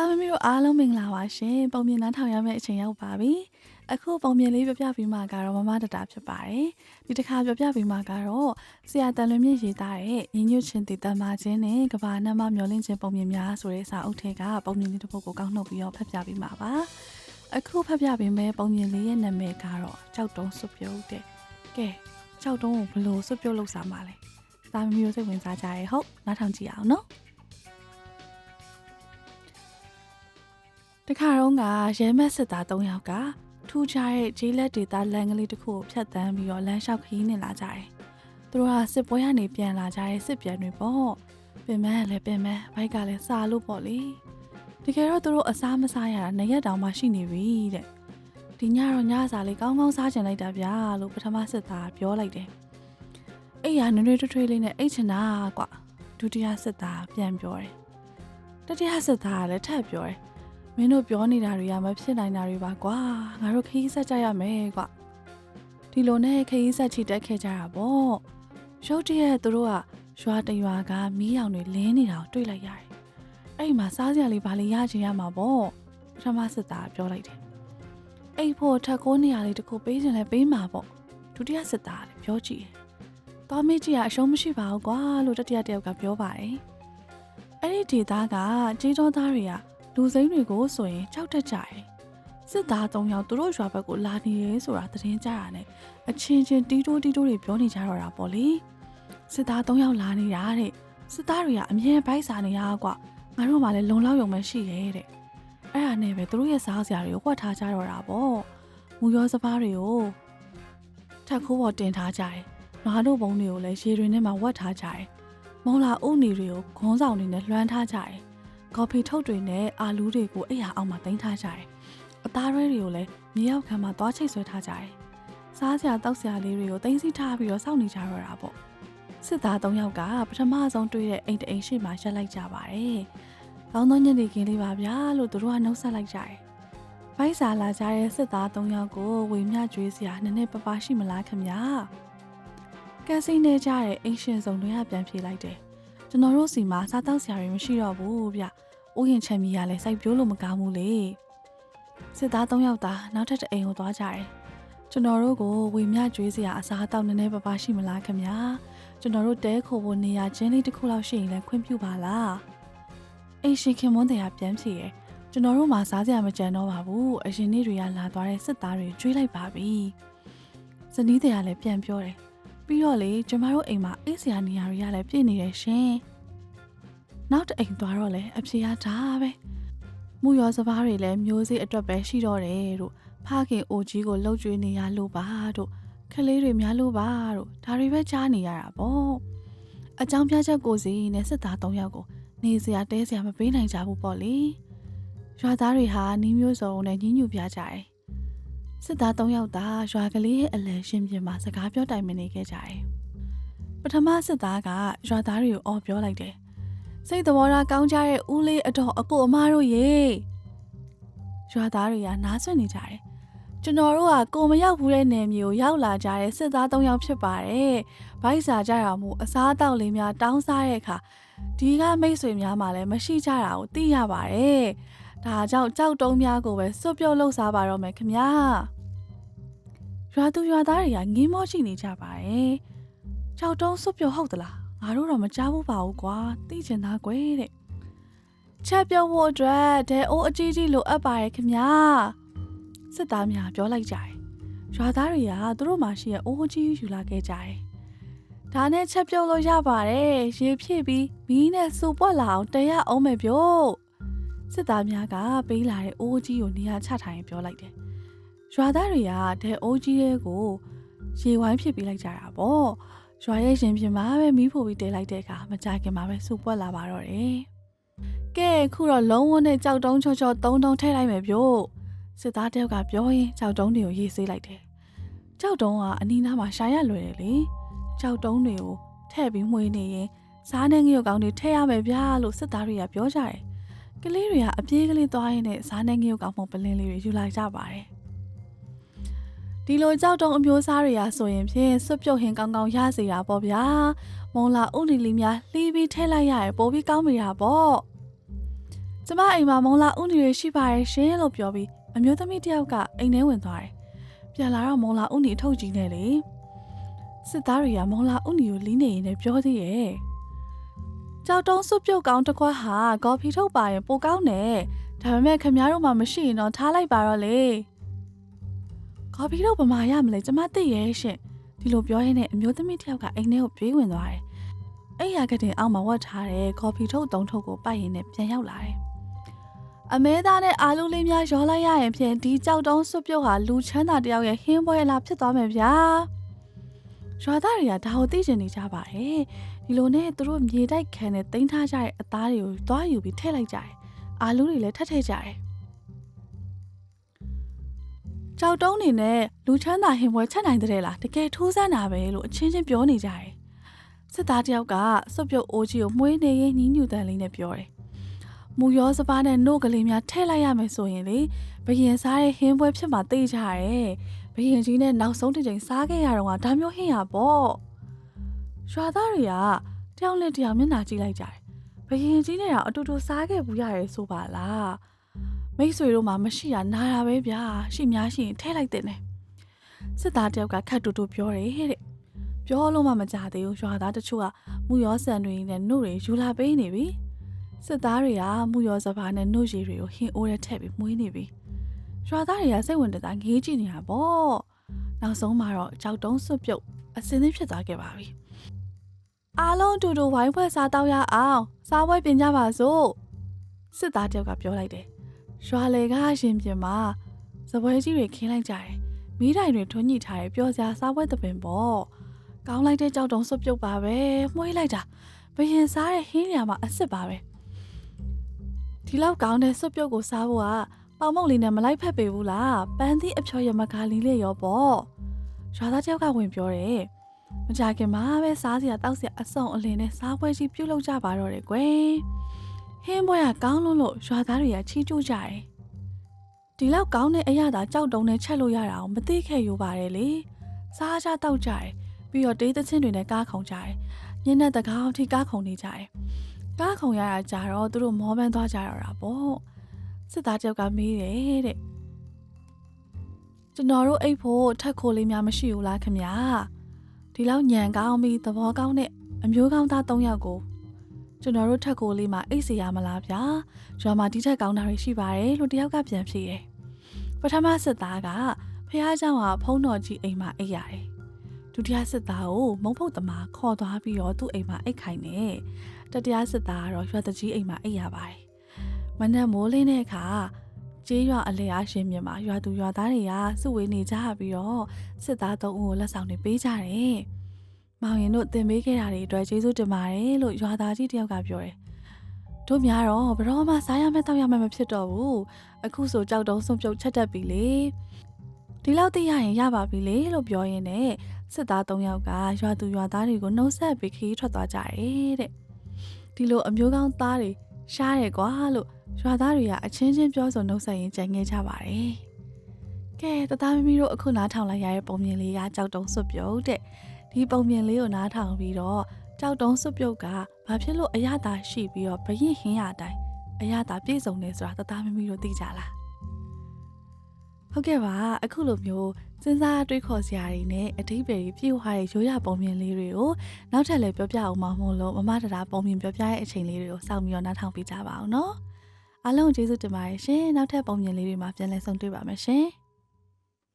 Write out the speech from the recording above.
သားမမီးတို့အားလုံးမင်္ဂလာပါရှင်ပုံမြင်နှန်းထောင်ရမယ့်အချိန်ရောက်ပါပြီအခုပုံမြင်လေးပြပြပြီးမှကတော့မမတတာဖြစ်ပါတယ်ဒီတစ်ခါပြပြပြီးမှကတော့ဆရာတန်လွင်မြင့်ရေးသားတဲ့ညီညွတ်ချင်းတည်တမ်းမာခြင်းနဲ့ကဘာနမမျောလင့်ခြင်းပုံမြင်များဆိုတဲ့စာအုပ်ထဲကပုံမြင်လေးတစ်ပုဒ်ကိုကောက်နှုတ်ပြီးတော့ဖတ်ပြပြီးမှာပါအခုဖတ်ပြပေးမယ့်ပုံမြင်လေးရဲ့နာမည်ကတော့ကြောက်တုံးစွပ်ပြုတ်တဲ့ကဲကြောက်တုံးကိုဘယ်လိုစွပ်ပြုတ်လုပ်စားမှာလဲသားမမီးတို့စိတ်ဝင်စားကြရဲဟုတ်နားထောင်ကြည့်အောင်နော် တခါတော့ကရဲမက်စစ်သား၃ယောက်ကထူးခြားတဲ့ဂျေးလက်ဒေတာလန်ကလေးတစ်ခုကိုဖြတ်တန်းပြီးတော့လမ်းလျှောက်ခရီးနေလာကြတယ်။သူတို့ကစစ်ပွဲကနေပြန်လာကြတဲ့စစ်ပြန်တွေပေါ့။ပင်မကလည်းပင်မဘိုက်ကလည်းစားလို့ပေါ့လေ။တကယ်တော့သူတို့အစားမစားရတာနှစ်ရက်တောင်မှရှိနေပြီတဲ့။ဒီညတော့ညစာလေးကောင်းကောင်းစားချင်လိုက်တာဗျာလို့ပထမစစ်သားကပြောလိုက်တယ်။အဲ့ရနွေနွေထွေးထွေးလေးနဲ့အိတ်ချင်တာကွာဒုတိယစစ်သားပြန်ပြောတယ်။တတိယစစ်သားကလည်းထပ်ပြောတယ်မ င်းတို့ပြောနေတာတွေကမဖြစ်နိုင်တာတွေပါကွာငါတို့ခရီးဆက်ကြရမယ်ကွာဒီလိုနဲ့ခရီးဆက်ချီတက်ခဲ့ကြတာပေါ့ရုတ်တရက်သူတို့ကရွာတရွာကမီးရောင်တွေလင်းနေတာကိုတွေ့လိုက်ရတယ်အဲ့ဒီမှာစားစရာလေးဘာလေးရချင်ရမှာပေါ့ပထမစစ်သားကပြောလိုက်တယ်အဲ့ဖို့ထက်ကိုးနေရာလေးတစ်ခုပေးချင်လဲပေးမှာပေါ့ဒုတိယစစ်သားကလည်းပြောကြည့်တယ်သွားမေးကြည့်ရအရှုံးမရှိပါဘူးကွာလို့တတိယတယောက်ကပြောပါတယ်အဲ့ဒီဒေတာကကြီးတော်သားတွေက လူစိမ်းတွေကိုဆိုရင်ကြောက်တတ်ကြတယ်။စစ်သား၃ယောက်သူတို့ရွာဘက်ကိုလာနေရဲဆိုတာသတင်းကြရနဲ့အချင်းချင်းတီးတိုးတီးတိုးတွေပြောနေကြတော့တာပေါ့လေ။စစ်သား၃ယောက်လာနေတာတဲ့။စစ်သားတွေကအမြဲဘိုက်စားနေရကွာ။ငါတို့မှလည်းလုံလောက်ရုံပဲရှိရဲ့တဲ့။အဲ့ဒါနဲ့ပဲသူတို့ရဲ့စားစရာတွေကိုဝှက်ထားကြတော့တာပေါ့။မူရောစပားတွေကိုထက်ခိုးပေါ်တင်ထားကြတယ်။နွားတို့ဘုံတွေကိုလည်းရေတွေနဲ့မှဝှက်ထားကြတယ်။မုံလာအုပ်နေတွေကိုခွန်းဆောင်နေနဲ့လွှမ်းထားကြတယ်။ ကော်ဖီထုတ်တွေနဲ့အာလူးတွေကိုအဲ့ရအောင်မှတင်ထားကြတယ်။အသားရဲတွေကိုလည်းမြေရောက်ခံမှာသွားချိတ်ဆွဲထားကြတယ်။စားစရာတောက်စရာလေးတွေကိုတင်စီထားပြီးတော့စောင့်နေကြတော့တာပေါ့။စစ်သား၃ယောက်ကပထမဆုံးတွေ့တဲ့အိမ်တအိမ်ရှိမှရက်လိုက်ကြပါတယ်။ကောင်းသောညနေခင်းလေးပါဗျာလို့သူတို့ကနှုတ်ဆက်လိုက်ကြတယ်။ဘိုက်စာလာကြတဲ့စစ်သား၃ယောက်ကိုဝေမျှကျွေးစရာနည်းနည်းပပရှိမလားခင်ဗျာ။ကန်စိနေကြတဲ့အိမ်ရှင်စုံတွေကပြန်ပြေးလိုက်တယ်။ ကျွန်တော်တို့စီမှာစားတောက်စရာတွေမရှိတော့ဘူးဗျ။ဥယျာဉ်ချမ်းမီကလည်းစိုက်ပျိုးလို့မကောင်းဘူးလေ။စစ်သား၃ယောက်သားနောက်ထပ်တစ်အိမ်ကိုသွားကြတယ်။ကျွန်တော်တို့ကိုဝေမျှကျွေးစရာအစားအသောက်နည်းနည်းပါးပါးရှိမလားခင်ဗျာ။ကျွန်တော်တို့တဲခိုဖို့နေရာချင်းလေးတစ်ခုလောက်ရှိရင်လည်းခွင့်ပြုပါလား။အိမ်ရှင်ခင်မွန်းတရားပြန်ဖြေရယ်။ကျွန်တော်တို့မှာစားစရာမကြံတော့ပါဘူး။အရင်နေ့တွေကလာသွားတဲ့စစ်သားတွေကျွေးလိုက်ပါပြီ။ဇနီးတရားလည်းပြန်ပြောတယ်။ ပြီးတော့လေကျမတို့အိမ်မှာအေးစရာနေရာတွေကလည်းပြည့်နေတယ်ရှင်။နောက်တစ်အိမ်သွားတော့လေအဖြေရတာပဲ။မူရောစပားတွေလည်းမျိုးစေ့အတွက်ပဲရှိတော့တယ်တို့ဖခင်အိုကြီးကိုလှုပ်ကြွေးနေရလို့ပါတို့ခလေးတွေများလို့ပါတို့ဒါတွေပဲကြားနေရတာပေါ့။အကြောင်းပြချက်ကိုစီနဲ့စစ်သား၃ယောက်ကိုနေစရာတဲစရာမပေးနိုင်ကြဘူးပေါ့လေ။ရွာသားတွေဟာနီးမျိုးစုံနဲ့ညှဉ်းညူပြကြတယ်။ စစ်သား၃ယောက်သာရွာကလေးရဲ့အလယ်ရှင်ပြင်မှာစကားပြောတိုင်ပင်နေခဲ့ကြတယ်။ပထမစစ်သားကရွာသားတွေကိုအော်ပြောလိုက်တယ်။စိတ်သဘောထားကောင်းကြတဲ့ဦးလေးအတော်အကိုအမတို့ရေရွာသားတွေကနားဆွနေကြတယ်။ကျွန်တော်တို့ကကိုမရောက်ဘူးတဲ့နယ်မြေကိုရောက်လာကြတဲ့စစ်သား၃ယောက်ဖြစ်ပါတယ်။ဘိုက်စာကြရမှုအစားအသောက်လေးများတောင်းစားတဲ့အခါဒီကမိတ်ဆွေများမှလည်းမရှိကြတာကိုသိရပါတယ်။ ဒါကြောင့်ကြောက်တုံးများကိုပဲစွတ်ပြုတ်လှုပ်စားပါတော့မယ်ခင်ဗျာ။ရွာသူရွာသားတွေကငင်းမောရှိနေကြပါတယ်။ကြောက်တုံးစွတ်ပြုတ်ဟုတ်သလား။ငါတို့တော့မကြားဘူးပါဘူးကွာ။သိချင်သားကွယ်တဲ့။ချက်ပြုတ်ဖို့အတွက်ဒဲအိုးအကြီးကြီးလိုအပ်ပါတယ်ခင်ဗျာ။စစ်သားများပြောလိုက်ကြတယ်။ရွာသားတွေကသူတို့မှရှိရဲ့အိုးကြီးယူလာခဲ့ကြတယ်။ဒါနဲ့ချက်ပြုတ်လို့ရပါတယ်။ရေဖြည့်ပြီးမီးနဲ့စူပွက်လာအောင်တရအောင်မယ်ဗျို့။ စစ်သားများကပေးလာတဲ့အိုးကြီးကိုနေရာချထိုင်ရင်ပြောလိုက်တယ်။ရွာသားတွေကဒဲအိုးကြီးတွေကိုရေဝိုင်းဖြစ်ပေးလိုက်ကြတာပေါ့။ရွာရဲ့ရင်ပြင်မှာပဲမီးဖို့ပြီးတဲလိုက်တဲ့အခါမကြခင်မှာပဲစူပွက်လာပါတော့တယ်။ကဲအခုတော့လုံးဝနဲ့ကြောက်တုံးချောချောတုံးတုံးထည့်လိုက်မယ်ဗျို့။စစ်သားတယောက်ကပြောရင်ကြောက်တုံးတွေကိုရေးဆေးလိုက်တယ်။ကြောက်တုံးကအနီးနားမှာရှာရလွယ်တယ်လေ။ကြောက်တုံးတွေကိုထည့်ပြီးမှွေးနေရင်စားနဲ့ငရုတ်ကောင်းတွေထည့်ရမယ်ဗျာလို့စစ်သားတွေကပြောကြတယ်။ ကလေးတွေကအပြေးကလေးသွားရင်းနဲ့စားနဲ့ငရုတ်ကောင်းမှုပလင်းလေးတွေယူလာကြပါတယ်။ဒီလိုကြောက်တုံးအမျိုးအစားတွေကဆိုရင်ဖြင့်စွတ်ပြုတ်ဟင်ကောင်းကောင်းရစေတာပေါ့ဗျာ။မုံလာဥလီလီများလှီးပြီးထည့်လိုက်ရရင်ပိုပြီးကောင်းမိတာပေါ့။ကျမအိမ်မှာမုံလာဥနီတွေရှိပါတယ်ရှင်လို့ပြောပြီးအမျိုးသမီးတစ်ယောက်ကအိမ်ထဲဝင်သွားတယ်ပြန်လာတော့မုံလာဥနီအထုတ်ကြီးနေလေစစ်သားတွေကမုံလာဥနီကိုလီးနေရင်လည်းပြောသေးရဲ့ ကြောက်တုံးစွပ်ပြုတ်ကောင်းတစ်ခွက်ဟာကော်ဖီထုတ်ပါရင်ပိုကောင်းတယ်ဒါပေမဲ့ခင်ဗျားတို့မှမရှိရင်တော့ထားလိုက်ပါတော့လေကော်ဖီထုတ်ပမာရမလဲကျမသိရဲ့ရှင်ဒီလိုပြောရင်းနဲ့အမျိုးသမီးတစ်ယောက်ကအိမ်ထဲကိုပြေးဝင်သွားတယ်အဲ့ရကတင်အောက်မှာဝတ်ထားတဲ့ကော်ဖီထုတ်သုံးထုပ်ကိုပိုက်ရင်းနဲ့ပြန်ရောက်လာတယ်အမဲသားနဲ့အာလူလေးများရောလိုက်ရရင်ဖြင့်ဒီကြောက်တုံးစွပ်ပြုတ်ဟာလူချမ်းသာတယောက်ရဲ့ဟင်းပွဲလာဖြစ်သွားမယ်ဗျာရွာသားတွေကဒါကိုသိချင်နေကြပါတယ် ဒီလိုနဲ့သူတို့မြေတိုက်ခံနဲ့တင်ထားကြတဲ့အသားတွေကိုသွားယူပြီးထည့်လိုက်ကြတယ်အာလူတွေလည်းထပ်ထည့်ကြတယ်ကြောက်တုံးနေနဲ့လူချမ်းသာဟင်းပွဲချက်နိုင်တဲ့လားတကယ်ထိုးစမ်းတာပဲလို့အချင်းချင်းပြောနေကြတယ်စစ်သားတယောက်ကစွပ်ပြုတ်အိုးကြီးကိုမှုေးနေရင်ညှညူတန်လေးနဲ့ပြောတယ်မူရောစပါးနဲ့နို့ကလေးများထည့်လိုက်ရမယ်ဆိုရင်လေဘယင်စားတဲ့ဟင်းပွဲဖြစ်မှာသိကြရတယ်ဘယင်ကြီးနဲ့နောက်ဆုံးတစ်ချိန်စားခဲ့ရတော့ကဒါမျိုးဟင်းရပေါ့ ရွာသားတွေကတယောက်နဲ့တယောက်မျက်နှာကြည့်လိုက်ကြတယ်ဘယင်ကြီးနဲ့တော့အတူတူစားခဲ့ဘူးရတယ်ဆိုပါလားမိတ်ဆွေတို့မှမရှိတာနာတာပဲဗျာရှိများရှိရင်ထည့်လိုက်တဲ့နဲ့စစ်သားတယောက်ကခတ်တူတူပြောတယ်တဲ့ပြောလို့မှမကြသေးဘူးရွာသားတချို့ကမူရောဆန်တွေနဲ့နှုတ်တွေယူလာပေးနေပြီစစ်သားတွေကမှုရောစပါးနဲ့နှုတ်ရည်တွေကိုဟင်းအိုးနဲ့ထည့်ပြီးမွေးနေပြီရွာသားတွေကစိတ်ဝင်တသာငေးကြည့်နေတာပေါ့နောက်ဆုံးမှာတော့ကြောက်တုံးစွတ်ပြုတ်အစင်းသင်းဖြစ်သွားခဲ့ပါပြီ အားလုံးအတူတူဝိုင်းဖွဲ့စားတော့ရအောင်စားပွဲပြင်ကြပါစို့စစ်သားတယောက်ကပြောလိုက်တယ်ရွာလေကရှင်ပြင်မှာစပွဲကြီးတွေခင်းလိုက်ကြတယ်မိတိုင်တွေထွန်းညှိထားတယ်ပျော်စရာစားပွဲသပင်ပေါ့ကောင်းလိုက်တဲ့ကြောက်တုံးစွတ်ပြုတ်ပါပဲမှုေးလိုက်တာဘယင်စားတဲ့ဟင်းနေရာမှာအစ်စ်ပါပဲဒီလောက်ကောင်းတဲ့စွပ်ပြုတ်ကိုစားဖို့ကပေါင်မုတ်လေးနဲ့မလိုက်ဖက်ပေဘူးလားပန်းသီးအဖျော်ရမကာလီလေးရောပေါ့ရွာသားတယောက်ကဝင်ပြောတယ် မကြခင်မှာပဲစားစရာတောက်စရာအစုံအလင်နဲ့စားပွဲကြီးပြုတ်လောက်ကြပါတော့တယ်ကွယ်ဟင်းပွဲကကောင်းလွန်းလို့ရွာသားတွေကချီးကျူးကြတယ်ဒီလောက်ကောင်းတဲ့အရာသာကြောက်တုံးနဲ့ချက်လို့ရတာအောင်မသိခဲ့ရိုးပါတယ်လေစားကြတောက်ကြတယ်ပြီးတော့တေးသချင်းတွေနဲ့ကားခုံကြတယ်ညနေတကားအထိကားခုံနေကြတယ်ကားခုံရတာကြာတော့သူတို့မောပန်းသွားကြတော့တာပေါ့စစ်သားတယောက်ကမေးတယ်တဲ့ကျွန်တော်တို့အိတ်ဖို့ထက်ခိုးလေးများမရှိဘူးလားခင်ဗျာ ဒီလောက်ညံကောင်းပြီးသဘောကောင်းတဲ့အမျိုးကောင်းသား၃ယောက်ကိုကျွန်တော်တို့ထက်ခိုးလေးမှာအိတ်စီရမလားဗျာရွာမှာဒီထက်ကောင်းတာတွေရှိပါတယ်လို့တယောက်ကပြန်ဖြေတယ်ပထမစစ်သားကဖះเจ้าကဖုံးတော်ကြီးအိမ်မှာအိတ်ရတယ်ဒုတိယစစ်သားကိုမုံဖုတ်သမားခေါ်သွားပြီးတော့သူ့အိမ်မှာအိတ်ခိုင်တယ် တတရားစစ်သားကတော့ရွာတကြီးအိမ်မှာအိပ်ရပါတယ်။မနက်မိုးလင်းတဲ့အခါ ကျေးရွာအလဲအားရှင်မြင်မှာရွာသူရွာသားတွေကစုဝေးနေကြပြီးတော့စစ်သားသုံးဦးကိုလက်ဆောင်တွေပေးကြတယ်။မောင်ရင်တို့တင်ပေးခဲ့တာတွေအတွက်ကျေးဇူးတင်ပါတယ်လို့ရွာသားကြီးတယောက်ကပြောတယ်။တို့များတော့ဘယ်တော့မှစားရမယ်တောက်ရမယ်မဖြစ်တော့ဘူး။အခုဆိုကြောက်တုံးဆုံးပြုတ်ချက်တက်ပြီလေ။ဒီလောက်သိရရင်ရပါပြီလေလို့ပြောရင်းနဲ့စစ်သား၃ယောက်ကရွာသူရွာသားတွေကိုနှုတ်ဆက်ပြီးခရီးထွက်သွားကြတယ်တဲ့။ဒီလိုအမျိုးကောင်းသားတွေရှားတယ်ကွာလို့ ရွာသားတွေကအချင်းချင်းပြောဆိုနှုတ်ဆက်ရင်းကြံခဲ့ကြပါတယ်။ကဲတသားမမီတို့အခုနားထောင်လိုက်ရတဲ့ပုံမြင်လေးကကြောက်တုံးစွပ်ပြုတ်တဲ့ဒီပုံမြင်လေးကိုနားထောင်ပြီးတော့ကြောက်တုံးစွပ်ပြုတ်ကဘာဖြစ်လို့အရသာရှိပြီးတော့ဘရင်ဟင်းရတိုင်းအရသာပြည့်စုံနေဆိုတာတသားမမီတို့သိကြလားဟုတ်ကဲ့ပါအခုလိုမျိုးစဉ်းစားတွေးခေါ်စရာတွေနဲ့အဓိပ္ပာယ်ကြီးပြည့်ဝတဲ့ရိုးရပုံမြင်လေးတွေကိုနောက်ထပ်လည်းပြောပြအောင်မဟုတ်လို့မမတရာပုံမြင်ပြောပြရဲ့အချိန်လေးတွေကိုစောင့်ပြီးတော့နားထောင်ပေးကြပါအောင်နော် အားလုံးကျေးဇူးတင်ပါတယ်ရှင်နောက်ထပ်ပုံမြင်လေးတွေမှာပြန်လည်ဆုံတွေ့ပါမယ်ရှင်